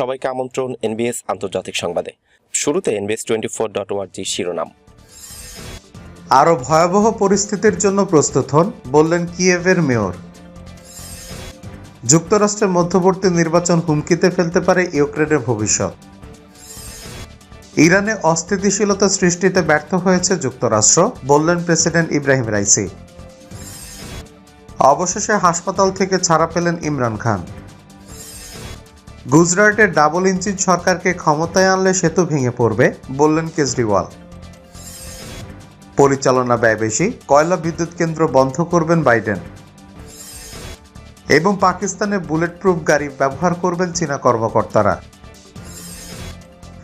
সবাইকে আমন্ত্রণ এনবিএস আন্তর্জাতিক সংবাদে। শুরুতে এনবিএস টোয়েন্টি ফোর ডট ওয়ার্জি শিরোনাম। আরও ভয়াবহ পরিস্থিতির জন্য প্রস্তুত হন বললেন কিয়েভের মেয়র। যুক্তরাষ্ট্রের মধ্যবর্তী নির্বাচন হুমকিতে ফেলতে পারে ইউক্রেনের ভবিষ্যৎ। ইরানে অস্থিতিশীলতা সৃষ্টিতে ব্যর্থ হয়েছে যুক্তরাষ্ট্র, বললেন প্রেসিডেন্ট ইব্রাহিম রাইসি। অবশেষে হাসপাতাল থেকে ছাড়া পেলেন ইমরান খান। গুজরাটের ডাবল ইঞ্জিন সরকারকে ক্ষমতায় আনলে সেতু ভেঙে পড়বে, বললেন কেজরিওয়াল। পরিচালনা ব্যয় বেশি, কয়লা বিদ্যুৎ কেন্দ্র বন্ধ করবেন বাইডেন। এবং পাকিস্তানে বুলেট প্রুফ গাড়ি ব্যবহার করবেন চীনা কর্মকর্তারা।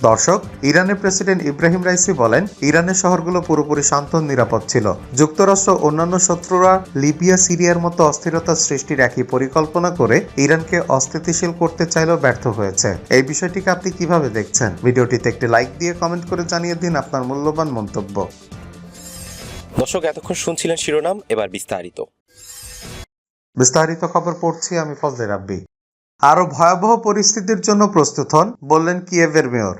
দর্শক ইরানের প্রেসিডেন্ট ইব্রাহিম রাইসি বলেন ইরানের শহরগুলো পুরোপুরি শান্ত নিরাপদ ছিল। যুক্তরাষ্ট্র অন্যান্য শত্রুরা লিবিয়া সিরিয়ার মতো অস্থিরতা সৃষ্টির একই পরিকল্পনা করে ইরানকে অস্থিতিশীল করতে চাইলেও ব্যর্থ হয়েছে। এই বিষয়টিকে আপনি কীভাবে দেখছেন? ভিডিওটিতে একটি লাইক দিয়ে কমেন্ট করে জানিয়ে দিন আপনার মূল্যবান মন্তব্য। দর্শক এতক্ষণ শুনছিলেন শিরোনাম এবার বিস্তারিত। বিস্তারিত খবর পড়ছি আমি ফজলে রাব্বি। আরও ভয়াবহ পরিস্থিতির জন্য প্রস্তুত হন বললেন কিয়েভের মেয়র।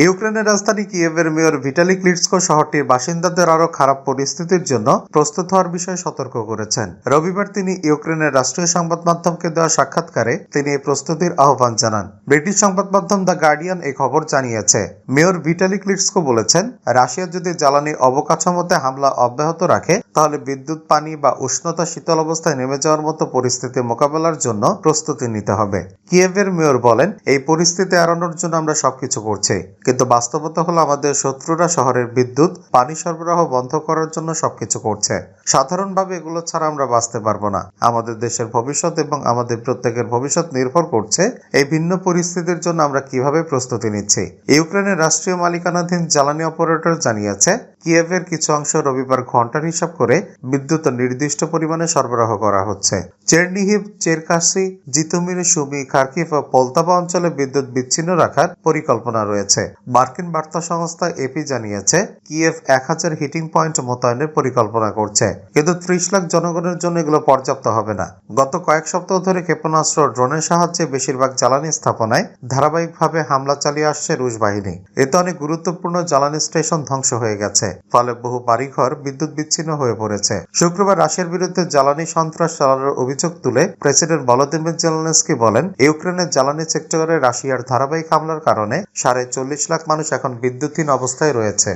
ইউক্রেনের রাজধানী কিয়েভের মেয়র ভিটালি ক্লিটসকো শহরটির বাসিন্দাদের আরও খারাপ পরিস্থিতির জন্য প্রস্তুত হওয়ার বিষয়ে সতর্ক করেছেন। রবিবার তিনি ইউক্রেনের রাষ্ট্রীয় সংবাদ মাধ্যমকে দেওয়া সাক্ষাৎকারে তিনি এই প্রস্তুতির আহ্বান জানান। ব্রিটিশ সংবাদ মাধ্যম দ্য গার্ডিয়ান এই খবর জানিয়েছে। মেয়র ভিটালি ক্লিটসকো বলেছেন, রাশিয়া যদি জ্বালানি অবকাঠামোতে হামলা অব্যাহত রাখে, তাহলে বিদ্যুৎ, পানি বা উষ্ণতা শীতল অবস্থায় নেমে যাওয়ার মতো পরিস্থিতি মোকাবেলার জন্য প্রস্তুতি নিতে হবে। কিয়েভের মেয়র বলেন, এই পরিস্থিতি এড়ানোর জন্য আমরা সবকিছু করছি। কিন্তু বাস্তবতা হলো আমাদের শত্রুরা শহরের বিদ্যুৎ, পানি সরবরাহ বন্ধ করার জন্য সবকিছু করছে। সাধারণভাবে এগুলো ছাড়া আমরা বাঁচতে পারব না। আমাদের দেশের ভবিষ্যৎ এবং আমাদের প্রত্যেকের ভবিষ্যৎ নির্ভর করছে এই ভিন্ন পরিস্থিতির জন্য আমরা কীভাবে প্রস্তুতি নিচ্ছি। ইউক্রেনের রাষ্ট্রীয় মালিকানাধীন জ্বালানি অপারেটর জানিয়েছে, কিয়েভের কিছু অংশ রবিবার ঘণ্টার হিসাব করে বিদ্যুৎ নির্দিষ্ট পরিমাণে সরবরাহ করা হচ্ছে। Chernihiv Cherkasy Zhytomyr, Sumy, Kharkiv ও পোলতাবা অঞ্চলে বিদ্যুৎ বিচ্ছিন্ন রাখার পরিকল্পনা রয়েছে। মার্কিন বার্তা সংস্থা এপি জানিয়েছে, কিয়েভ এক হাজার হিটিং পয়েন্ট মোতায়েনের পরিকল্পনা করছে। কিন্তু ত্রিশ লাখ জনগণের জন্য এগুলো পর্যাপ্ত হবে না। গত কয়েক সপ্তাহ ধরে ক্ষেপণাস্ত্র ড্রোনের সাহায্যে বেশিরভাগ জ্বালানি স্থাপনায় ধারাবাহিকভাবে হামলা চালিয়ে আসছে রুশ বাহিনী। এতে অনেক গুরুত্বপূর্ণ জ্বালানি স্টেশন ধ্বংস হয়ে গেছে, ফলে বহু বাড়িঘর বিদ্যুৎ বিচ্ছিন্ন হয়ে পড়েছে। শুক্রবার রাশিয়ার বিরুদ্ধে জ্বালানি সন্ত্রাস চালানোর অভিযোগ তুলে প্রেসিডেন্ট ভলোদিমির জেলেনস্কি বলেন, ইউক্রেনের জ্বালানি সেক্টরে রাশিয়ার ধারাবাহিক হামলার কারণে সাড়ে চল্লিশ লাখ মানুষ এখন বিদ্যুৎহীন অবস্থায় রয়েছে।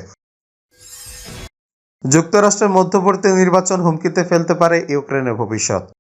যুক্তরাষ্ট্রের মধ্যবর্তী নির্বাচন হুমকিতে ফেলতে পারে ইউক্রেনের ভবিষ্যৎ।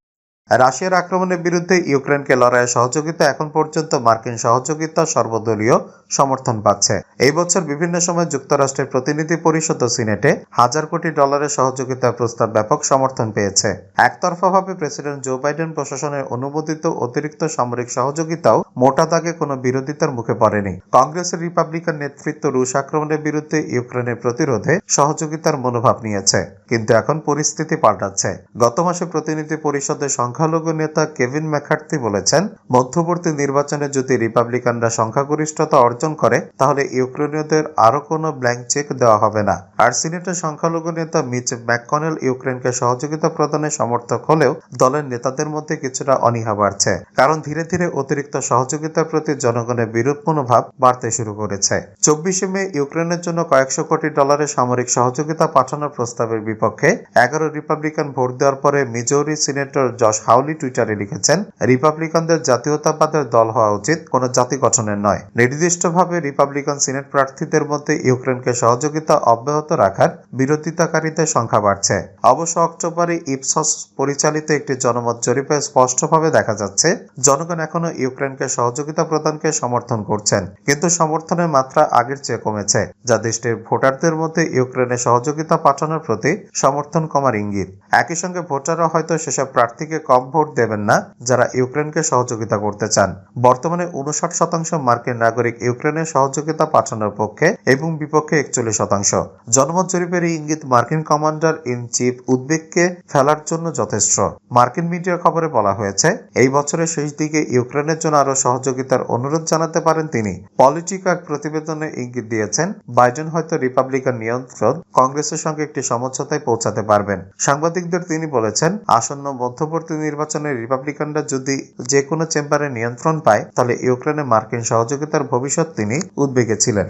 রাশিয়ার আক্রমণের বিরুদ্ধে ইউক্রেনকে লড়াইয়ে সহযোগিতা এখন পর্যন্ত মার্কিন সহযোগিতা সর্বদলীয় সমর্থন পাচ্ছে। এই বছর বিভিন্ন সময় যুক্তরাষ্ট্রের প্রতিনিধি পরিষদ ও সিনেটে হাজার কোটি ডলারের সহযোগিতার প্রস্তাব ব্যাপক সমর্থন পেয়েছে। একতরফাভাবে প্রেসিডেন্ট জো বাইডেন প্রশাসনের অনুমোদিত অতিরিক্ত সামরিক সহযোগিতাও মোটা দাগে কোনো বিরোধিতার মুখে পড়েনি। কংগ্রেসের রিপাবলিকান নেতৃত্ব রুশ আক্রমণের বিরুদ্ধে ইউক্রেনের প্রতিরোধে সহযোগিতার মনোভাব নিয়েছে, কিন্তু এখন পরিস্থিতি পাল্টাচ্ছে। গত মাসে প্রতিনিধি পরিষদের সংখ্যালঘু নেতা কেভিন ম্যাকার্থি বলেছেন, মধ্যবর্তী নির্বাচনে যদি রিপাবলিকানরা সংখ্যাগরিষ্ঠতা অর্জন করে, তাহলে ইউক্রেনীয়দের আরও কোনো ব্ল্যাঙ্ক চেক দেওয়া হবে না। আর সিনেটের সংখ্যালঘু নেতা মিচ ম্যাককনেল ইউক্রেনকে সহযোগিতা প্রদানে সমর্থক হলেও দলের নেতাদের মধ্যে কিছুটা অনীহা বাড়ছে। কারণ ধীরে ধীরে অতিরিক্ত সহযোগিতার প্রতি জনগণের বিরূপ মনোভাব বাড়তে শুরু করেছে। চব্বিশে মে ইউক্রেনের জন্য কয়েকশো কোটি ডলারের সামরিক সহযোগিতা পাঠানোর প্রস্তাবের বিপক্ষে এগারো রিপাবলিকান ভোট দেওয়ার পরে মিজৌরি সিনেটর জশ হাউলি টুইটারে লিখেছেন, রিপাবলিকানদের জাতীয়তাবাদের দল হওয়া উচিত, কোনো জাতি গঠনের নয়। নির্দিষ্টভাবে রিপাবলিকান সিনেট প্রার্থীদের মধ্যে ইউক্রেনকে সহযোগিতা অব্যাহত রাখার বিরোধিতাকারীদের সংখ্যা বাড়ছে। অবশ্য অক্টোবরে ইপসস পরিচালিত একটি জনমত জরিপে স্পষ্টভাবে দেখা যাচ্ছে, জনগণ এখনও ইউক্রেনকে সহযোগিতা প্রদানকে সমর্থন করছেন, কিন্তু সমর্থনের মাত্রা আগের চেয়ে কমেছে, যা দেশটির ভোটারদের মধ্যে ইউক্রেনের সহযোগিতা পাঠানোর প্রতি সমর্থন কমার ইঙ্গিত। একই সঙ্গে ভোটাররা হয়তো সেসব প্রার্থীকে কম ভোট দেবেন না যারা ইউক্রেনকে সহযোগিতা করতে চান। বর্তমানে উনষাট শতাংশ মার্কিন নাগরিক ইউক্রেনের সহযোগিতা পাঠানোর পক্ষে এবং বিপক্ষে একচল্লিশ শতাংশ। জনমত জরিপের এই ইঙ্গিত মার্কিন কমান্ডার ইন চিফ উদ্বেগকে ফেলার জন্য যথেষ্ট। মার্কিন মিডিয়ার খবরে বলা হয়েছে, এই বছরের শেষ দিকে ইউক্রেনের জন্য আরও সহযোগিতার অনুরোধ জানাতে পারেন তিনি। পলিটিকা এক প্রতিবেদনে ইঙ্গিত দিয়েছেন, বাইডেন হয়তো রিপাবলিকান নিয়ন্ত্রণ কংগ্রেসের সঙ্গে একটি সমঝোতায় পৌঁছাতে পারবেন। সাংবাদিকদের তিনি বলেছেন, আসন্ন মধ্যবর্তী নির্বাচনে রিপাবলিকানরা যদি যে কোনো চেম্বারে নিয়ন্ত্রণ পায়, তাহলে ইউক্রেনে মার্কিন সহযোগিতার ভবিষ্যৎ তিনি উদ্বেগে ছিলেন।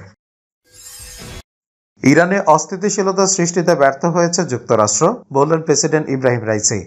ইরানে অস্থিতিশীলতা সৃষ্টিতে ব্যর্থ হয়েছে যুক্তরাষ্ট্র, বললেন প্রেসিডেন্ট ইব্রাহিম রাইসি।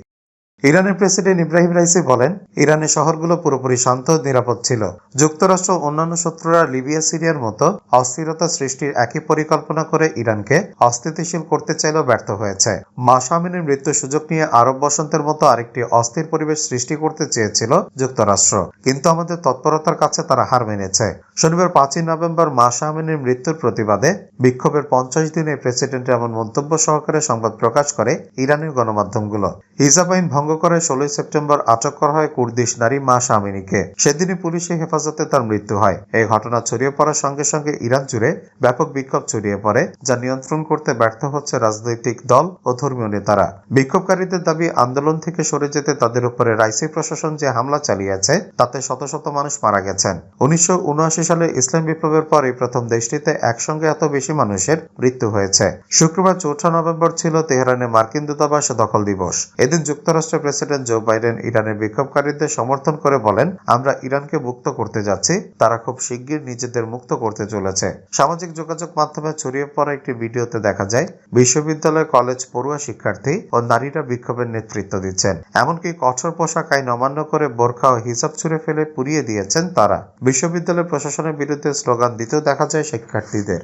ইরানের প্রেসিডেন্ট ইব্রাহিম রাইসি বলেন, ইরানের শহরগুলো পুরোপুরি শান্ত নিরাপদ ছিল। যুক্তরাষ্ট্র অন্যান্য শত্রুরা লিবিয়া, সিরিয়ার মতো অস্থিরতা সৃষ্টির একই পরিকল্পনা করে ইরানকে অস্থিতিশীল করতে চাইলেও ব্যর্থ হয়েছে। মাসা আমিনের মৃত্যুর সুযোগ নিয়ে আরব বসন্তের মতো আরেকটি অস্থির পরিবেশ সৃষ্টি করতে চেয়েছিল যুক্তরাষ্ট্র। কিন্তু আমাদের তৎপরতার কাছে তারা হার মেনেছে। শনিবার পাঁচই নভেম্বর মাসা আমিনের মৃত্যুর প্রতিবাদে বিক্ষোভের পঞ্চাশ দিনে প্রেসিডেন্টের এমন মন্তব্য সহকারে সংবাদ প্রকাশ করে ইরানের গণমাধ্যমগুলো। হিজাব আইন ভঙ্গ করে ষোলোই সেপ্টেম্বর আটক করা হয় কুর্দিশ নারী মাসা আমিনীকে সেদিনই পুলিশের হেফাজতে তার মৃত্যু হয়। এই ঘটনা ছড়িয়ে পড়ার সঙ্গে সঙ্গে ইরান জুড়ে ব্যাপক বিক্ষোভ ছড়িয়ে পড়ে, যা নিয়ন্ত্রণ করতে ব্যর্থ হচ্ছে রাজনৈতিক দল ও ধর্মীয় নেতারা। বিক্ষোভকারীদের দাবি, আন্দোলন থেকে সরে যেতে তাদের উপরে রাইসি প্রশাসন যে হামলা চালিয়েছে, তাতে শত শত মানুষ মারা গেছেন। উনিশশো উনআশি সালে ইসলাম বিপ্লবের পর প্রথম দেশটিতে একসঙ্গে এত বেশি মানুষের মৃত্যু হয়েছে। শুক্রবার চৌঠা নভেম্বর ছিল তেহরানে মার্কিন দূতাবাস দখল দিবস। এদিন যুক্তরাষ্ট্রের প্রেসিডেন্ট জো বাইডেন ইরানের বিক্ষোভকারীদের সমর্থন করে বলেন, আমরা ইরানকে মুক্ত করতে যাচ্ছি। তারা খুব শিগগির নিজেদের মুক্ত করতে চলেছে। সামাজিক যোগাযোগ মাধ্যমে ছড়িয়ে পড়া একটি ভিডিওতে দেখা যায়, বিশ্ববিদ্যালয়, কলেজ, পড়ুয়া শিক্ষার্থী ও নারীরা বিক্ষোভের নেতৃত্ব দিচ্ছেন। এমনকি কঠোর পোশাক, আইন অমান্য করে বোরখা ও হিসাব ছুড়ে ফেলে পুড়িয়ে দিয়েছেন তারা। বিশ্ববিদ্যালয় প্রশাসনের বিরুদ্ধে স্লোগান দিতেও দেখা যায় শিক্ষার্থীদের।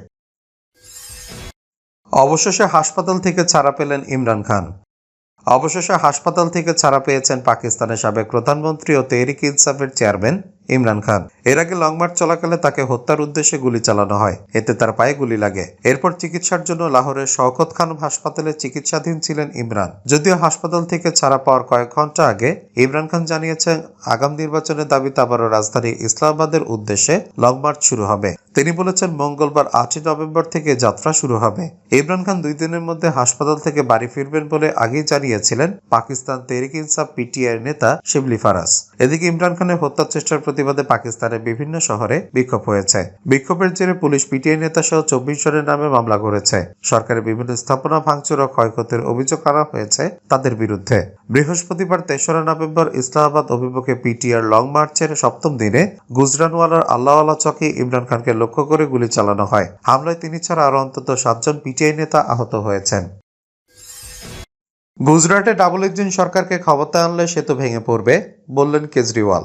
অবশেষে হাসপাতাল থেকে ছাড়া পেলেন ইমরান খান। অবশেষে হাসপাতাল থেকে ছাড়া পেয়েছেন পাকিস্তানের সাবেক প্রধানমন্ত্রী ও তেহরিক ইনসাফের চেয়ারম্যান। ইমরান খান। এর আগে লং মার্চ চলাকালে তাকে হত্যার উদ্দেশ্যে গুলি চালানো হয়। এতে তার পায়ে গুলি লাগে। এরপর চিকিৎসার জন্য লাহোরের শওকত খান হাসপাতালে চিকিৎসাধীন ছিলেন ইমরান। যদিও হাসপাতাল থেকে ছাড়া পাওয়ার কয়েক ঘণ্টা আগে ইমরান খান জানিয়েছেন, আগাম নির্বাচনের দাবিতে আবারও রাজধানী ইসলামাবাদের উদ্দেশ্যে লং মার্চ শুরু হবে। তিনি বলেছেন, মঙ্গলবার আটই নভেম্বর থেকে যাত্রা শুরু হবে। ইমরান খান দুই দিনের মধ্যে হাসপাতাল থেকে বাড়ি ফিরবেন বলে আগেই জানিয়েছিলেন পাকিস্তান তেহরিক ইনসাফ পিটিআই নেতা শিবলি ফারাজ। এদিকে ইমরান খানের হত্যা চেষ্টার প্রতিবাদে পাকিস্তানের বিভিন্ন শহরে বিক্ষোভ হয়েছে। বিক্ষোভের জেরে পুলিশ, পিটিআই নেতা সহ চব্বিশ জনের নামে মামলা করেছে। সরকারের বিভিন্ন স্থাপনা, ভাঙচুর ও ক্ষয়ক্ষতির অভিযোগ আনা হয়েছে তাদের বিরুদ্ধে। বৃহস্পতিবার তেসরা নভেম্বর ইসলামাবাদ অভিমুখে পিটিআর লং মার্চের সপ্তম দিনে গুজরানওয়ালার আল্লাহওয়ালা চকে ইমরান খানকে লক্ষ্য করে গুলি চালানো হয়। হামলায় তিনি ছাড়া আরও অন্তত সাতজন পিটিআই নেতা আহত হয়েছেন। গুজরাটে ডাবল ইঞ্জিন সরকারকে ক্ষমতা আনলে সেতু ভেঙে পড়বে, বললেন কেজরিওয়াল।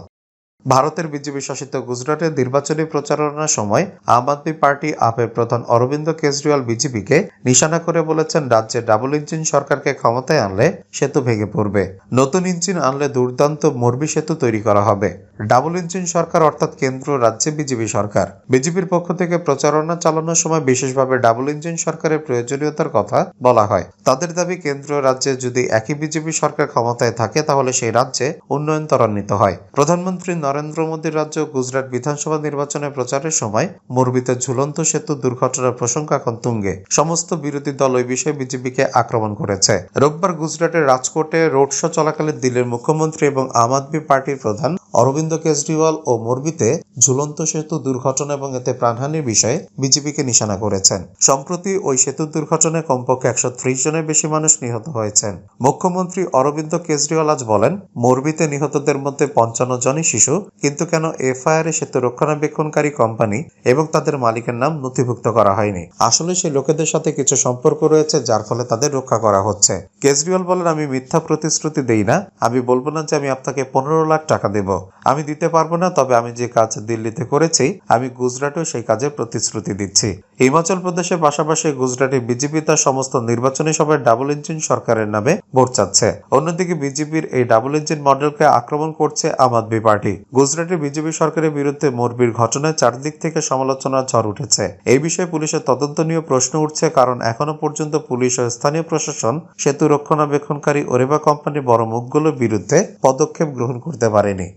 ভারতের বিজেপি শাসিত গুজরাটে নির্বাচনী প্রচারণার সময় আম আদমি পার্টি আপের প্রধান অরবিন্দ কেজরিওয়াল বিজেপিকে নিশানা করে বলেছেন, রাজ্যে ডাবল ইঞ্জিন সরকারকে ক্ষমতায় আনলে সেতু ভেঙে পড়বে। নতুন ইঞ্জিন আনলে দুর্দান্ত মরবি সেতু তৈরি করা হবে। ডাবল ইঞ্জিন সরকার অর্থাৎ কেন্দ্র রাজ্যে বিজেপি সরকার। বিজেপির পক্ষ থেকে প্রচারণা চালানোর সময় বিশেষভাবে ডাবল ইঞ্জিন সরকারের প্রয়োজনীয়তার কথা বলা হয়। তাদের দাবি, কেন্দ্র রাজ্যে যদি একই বিজেপি সরকার ক্ষমতায় থাকে, তাহলে সেই রাজ্যে উন্নয়ন ত্বরান্বিত হয়। প্রধানমন্ত্রী নরেন্দ্র মোদীর রাজ্য গুজরাট বিধানসভা নির্বাচনে প্রচারের সময় মোরবিতে ঝুলন্ত সেতু দুর্ঘটনার প্রসঙ্গ এখন তুঙ্গে। সমস্ত বিরোধী দল ওই বিষয়ে বিজেপিকে আক্রমণ করেছে। রোববার গুজরাটের রাজকোটে রোড শো চলাকালে দিল্লির মুখ্যমন্ত্রী এবং আম আদমি পার্টির প্রধান অরবিন্দ কেজরিওয়াল ও মোরবিতে ঝুলন্ত সেতু দুর্ঘটনা এবং এতে প্রাণহানির বিষয়ে বিজেপিকে নিশানা করেছেন। সম্প্রতি ওই সেতু দুর্ঘটনায় কমপক্ষে একশো ত্রিশ জনের বেশি মানুষ নিহত হয়েছেন। মুখ্যমন্ত্রী অরবিন্দ কেজরিওয়াল আজ বলেন, মোরবিতে নিহতদের মধ্যে পঞ্চান্ন জনই শিশু, কিন্তু কেন এফআইআর এ সেতু রক্ষণাবেক্ষণকারী কোম্পানি এবং তাদের মালিকের নাম নথিভুক্ত করা হয়নি? আসলে সেই লোকেদের সাথে কিছু সম্পর্ক রয়েছে যার ফলে তাদের রক্ষা করা হচ্ছে। কেজরিওয়াল বলেন, আমি মিথ্যা প্রতিশ্রুতি দেই না। আমি বলব না যে আমি আপনাকে পনেরো লাখ টাকা দেব। আমি দিতে পারব না, তবে আমি যে কাজ দিল্লিতে করেছি, আমি গুজরাটেও সেই কাজের প্রতিশ্রুতি দিচ্ছি। হিমাচল প্রদেশের পাশাপাশি গুজরাটে বিজেপি তার সমস্ত নির্বাচনী সভায় ডাবল ইঞ্জিন সরকারের নামে ভোট চাচ্ছে। অন্যদিকে বিজেপির এই ডাবল ইঞ্জিন মডেলকে আক্রমণ করছে আম আদমি পার্টি। গুজরাটে বিজেপি সরকারের বিরুদ্ধে মোরবির ঘটনায় চারদিক থেকে সমালোচনার ঝড় উঠেছে। এই বিষয়ে পুলিশের তদন্ত নিয়ে প্রশ্ন উঠছে, কারণ এখনও পর্যন্ত পুলিশ ও স্থানীয় প্রশাসন সেতু রক্ষণাবেক্ষণকারী ওরেবা কোম্পানির বড় মুখগুলোর বিরুদ্ধে পদক্ষেপ গ্রহণ করতে পারেনি।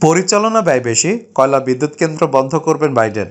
পরিচালনা ব্যয় বেশি কয়লা বিদ্যুৎ কেন্দ্র বন্ধ করবেন বাইডেন।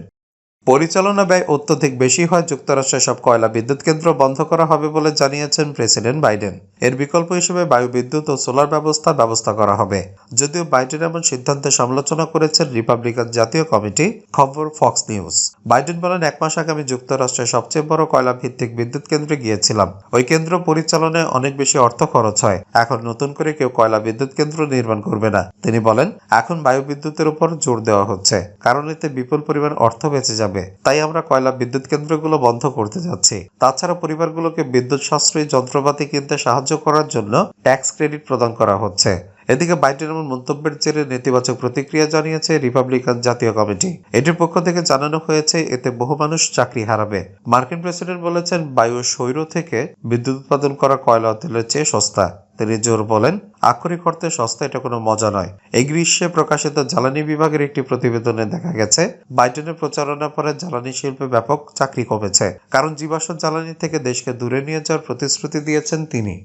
পরিচালনা ব্যয় অত্যধিক বেশি হয়, যুক্তরাষ্ট্রের সব কয়লা বিদ্যুৎ কেন্দ্র বন্ধ করা হবে বলে জানিয়েছেন প্রেসিডেন্ট বাইডেন। এর বিকল্প হিসেবে বায়ু বিদ্যুৎ ও সোলার ব্যবস্থা ব্যবস্থা করা হবে। যদিও বাইডেন এমন সিদ্ধান্তের সমালোচনা করেছেন রিপাবলিকান জাতীয় কমিটি, খবর ফক্স নিউজ। বাইডেন বলেন, এক মাস আগে আমি যুক্তরাষ্ট্রের সবচেয়ে বড় কয়লা ভিত্তিক বিদ্যুৎ কেন্দ্রে গিয়েছিলাম। ওই কেন্দ্র পরিচালনায় অনেক বেশি অর্থ খরচ হয়। এখন নতুন করে কেউ কয়লা বিদ্যুৎ কেন্দ্র নির্মাণ করবে না। তিনি বলেন, এখন বায়ু বিদ্যুতের উপর জোর দেওয়া হচ্ছে। কারণ এতে বিপুল পরিমাণ অর্থ বেঁচে যাবে। তাই আমরা কয়লা বিদ্যুৎ কেন্দ্রগুলো বন্ধ করতে যাচ্ছি। তাছাড়া পরিবারগুলোকে বিদ্যুৎ সাশ্রয়ী যন্ত্রপাতি কিনতে সাহায্য করার জন্য ট্যাক্স ক্রেডিট প্রদান করা হচ্ছে। এদিকে বাইডেন এমন মন্তব্যের জেরে নেতিবাচক প্রতিক্রিয়া জানিয়েছে রিপাবলিকান জাতীয় কমিটি। এটির পক্ষ থেকে জানানো হয়েছে, এতে বহু মানুষ চাকরি হারাবে। মার্কিন প্রেসিডেন্ট বলেছেন, বায়ু সৌর থেকে বিদ্যুৎ উৎপাদন করা কয়লা তেলের চেয়ে সস্তা। তিনি জোর বলেন, আক্ষরিক অর্থে সস্তা এটা কোনো মজা নয়। এই গ্রীষ্মে প্রকাশিত জ্বালানি বিভাগের একটি প্রতিবেদনে দেখা গেছে বাইডেনের প্রচারণার পরে জ্বালানি শিল্পে ব্যাপক চাকরি কমেছে, কারণ জীবাশ্ম জ্বালানি থেকে দেশকে দূরে নিয়ে যাওয়ার প্রতিশ্রুতি দিয়েছেন তিনি।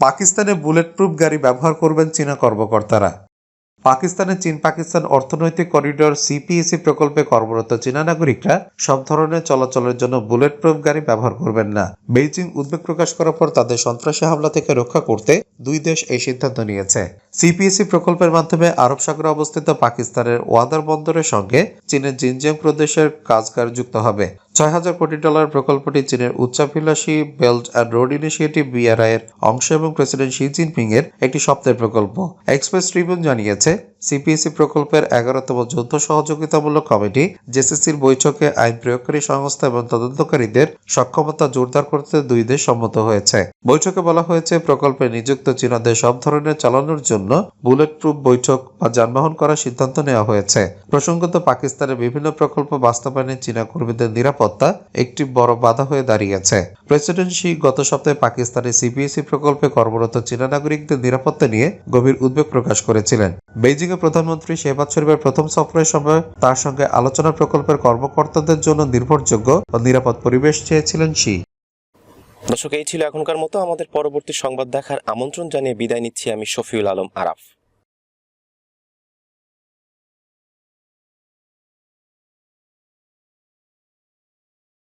পাকিস্তানে বুলেট প্রুফ গাড়ি ব্যবহার করবেন চীনা কর্মকর্তারা। পাকিস্তানের চীন পাকিস্তান অর্থনৈতিক করিডোর সিপিএসি প্রকল্পে কর্মরত চীনা নাগরিকরা সব ধরনের চলাচলের জন্য বুলেট প্রুফ গাড়ি ব্যবহার করবেন না। বেইজিং উদ্বেগ প্রকাশ করার পর তাদের সন্ত্রাসী হামলা থেকে রক্ষা করতে দুই দেশ এই সিদ্ধান্ত নিয়েছে। সিপিএসি প্রকল্পের মাধ্যমে আরব সাগরে অবস্থিত পাকিস্তানের ওয়াদার বন্দরের সঙ্গে চীনের জিনজিয়াং প্রদেশের কাজগার যুক্ত হবে। ছয় হাজার কোটি ডলার প্রকল্পটি চীনের উচ্চাভিলাষী belt and road initiative BRI এর অংশ এবং প্রেসিডেন্ট শি জিনপিং এর একটি সপ্তাহের প্রকল্প। এক্সপ্রেস ট্রিবিউন জানিয়েছে সিপিএসি প্রকল্পের এগারোতম যৌথ সহযোগিতামূলক কমিটি, জেসিসির বৈঠকে আইন প্রয়োগকারী সংস্থা এবং তদন্তকারীদের সক্ষমতা জোরদার করতে দুই দেশ সম্মত হয়েছে। বৈঠকে বলা হয়েছে, প্রকল্পে নিযুক্ত চীনাদের সব ধরনের চালানোর জন্য বুলেট প্রুফ বৈঠক বা যানবাহন করার সিদ্ধান্ত নেওয়া হয়েছে। প্রসঙ্গত, পাকিস্তানের বিভিন্ন প্রকল্প বাস্তবায়নে চীনা কর্মীদের নিরাপত্তা একটি বড় বাধা হয়ে দাঁড়িয়েছে। প্রেসিডেন্ট শি গত সপ্তাহে পাকিস্তানের সিপিএসি প্রকল্পে কর্মরত চীনা নাগরিকদের নিরাপত্তা নিয়ে গভীর উদ্বেগ প্রকাশ করেছিলেন। বেইজিং এ প্রধানমন্ত্রী শেহবাজ শরীফের প্রথম সফরের সময় তার সঙ্গে আলোচনা প্রকল্পের কর্মকর্তাদের জন্য নির্ভরযোগ্য ও নিরাপদ পরিবেশ চেয়েছিলেন শি। দর্শক, এই ছিল এখনকার মতো। আমাদের পরবর্তী সংবাদ দেখার আমন্ত্রণ জানিয়ে বিদায় নিচ্ছি আমি শফিউল আলম আরাফ।